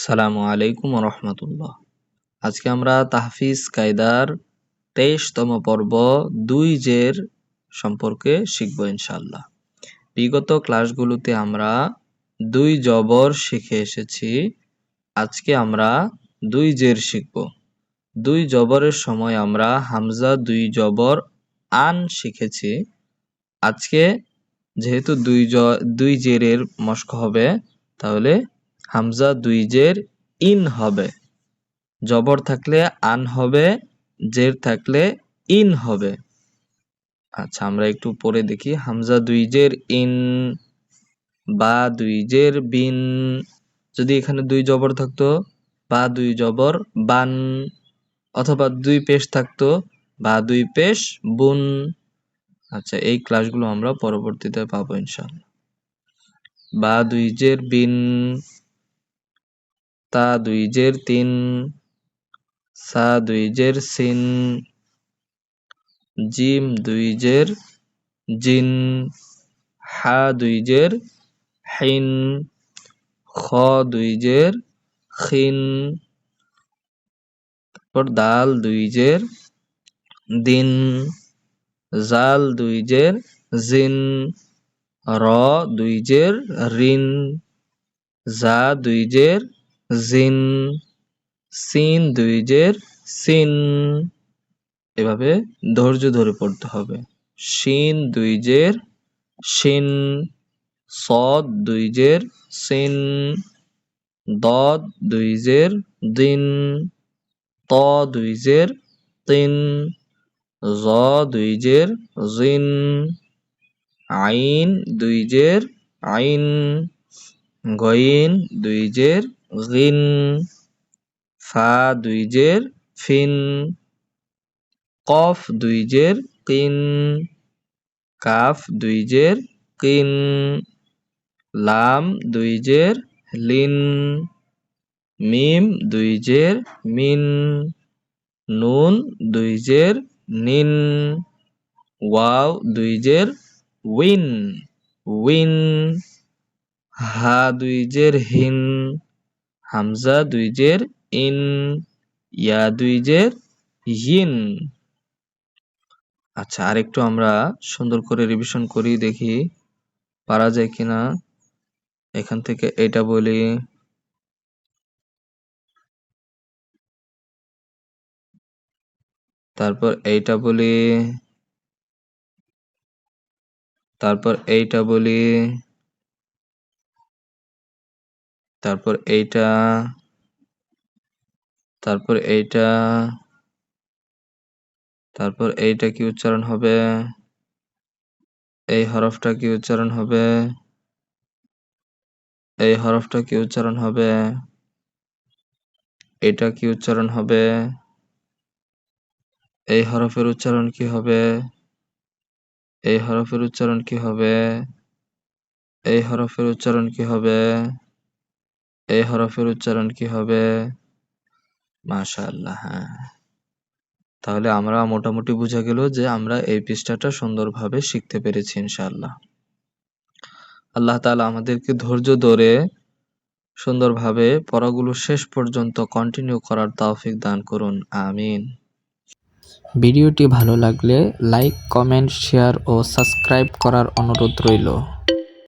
আসসালামু আলাইকুম রহমতুল্লাহ। আজকে আমরা তাহফিজ কায়দার তেইশতম পর্ব দুই জের সম্পর্কে শিখব ইনশাল্লাহ বিগত ক্লাসগুলোতে আমরা দুই জবর শিখে এসেছি। আজকে আমরা দুই জের শিখব। দুই জবরের সময় আমরা হামজা দুই জবর আন শিখেছি। আজকে যেহেতু দুই জ দুই জেরের মস্ক হবে, তাহলে হামজা দুই জের ইন হবে। জবর থাকলে আন হবে, জের থাকলে ইন হবে। আচ্ছা আমরা একটু পরে দেখি। হামজা দুই জের ইন বা দুই জের বিন। যদি এখানে দুই জবর থাকতো, বা দুই জবর, বান, অথবা দুই পেশ থাকতো, বা দুই পেশ, বুন। আচ্ছা এই ক্লাসগুলো আমরা পরবর্তীতে পাবো ইনশাল্লাহ বা দুই জের বিন। তা দুই জের তিন, সা দুই জের সিন, জিম দুই জের জিন, হা দুই জের হিন, খ দুই জের খিন তারপর দাল দুই জের দিন, জাল দুই জের জিন, র দুই জের রিন জা দুই জের জিন সিন দুই জের সিন। এভাবে ধৈর্য ধরে পড়তে হবে। শিন দুই জের শিন সদ দুই জের সিন, দদ দুই দিন, ত দুই জের তিন, জ দুই জের জিন, আইন দুই জের আইন, গইন দুই জের গিন ফা দুই জের, ফিন, কফ দুই জের, কিন, কাফ দুই জের, কিন, লাম দুই জের, লিন, মিম দুই জের, মিন, নুন দুই জের, নিন, ওয়াও দুই জের, উইন উইন, হা দুই জের, হিন হামজা দুই জের, ইন, ইয়া দুই জের ইন আচ্ছা আরেকটু আমরা সুন্দর করে রিভিশন করি, দেখি পারা যায় কিনা। এখান থেকে এটা বলি। তারপর এইটা বলি। তারপর এইটা বলি। তারপর এইটা তারপর এইটা তারপর এইটা কি উচ্চারণ হবে? এই হরফটা কি উচ্চারণ হবে? এই হরফটা কি উচ্চারণ হবে? এটা কি উচ্চারণ হবে? এই হরফের উচ্চারণ কি হবে? এই হরফের উচ্চারণ কি হবে? এই হরফের উচ্চারণ কি হবে? এই হরফের উচ্চারণ কি হবে? মাশাআল্লাহ হ্যাঁ। তাহলে আমরা মোটামুটি বুঝা গেল যে আমরা এই পৃষ্ঠাটা সুন্দরভাবে শিখতে পেরেছি, ইনশাআল্লাহ। আল্লাহ তাআলা আমাদেরকে ধৈর্য ধরে সুন্দরভাবে পড়াগুলো শেষ পর্যন্ত কন্টিনিউ করার তৌফিক দান করুন, আমিন। ভিডিওটি ভালো লাগলে লাইক কমেন্ট শেয়ার ও সাবস্ক্রাইব করার অনুরোধ রইল।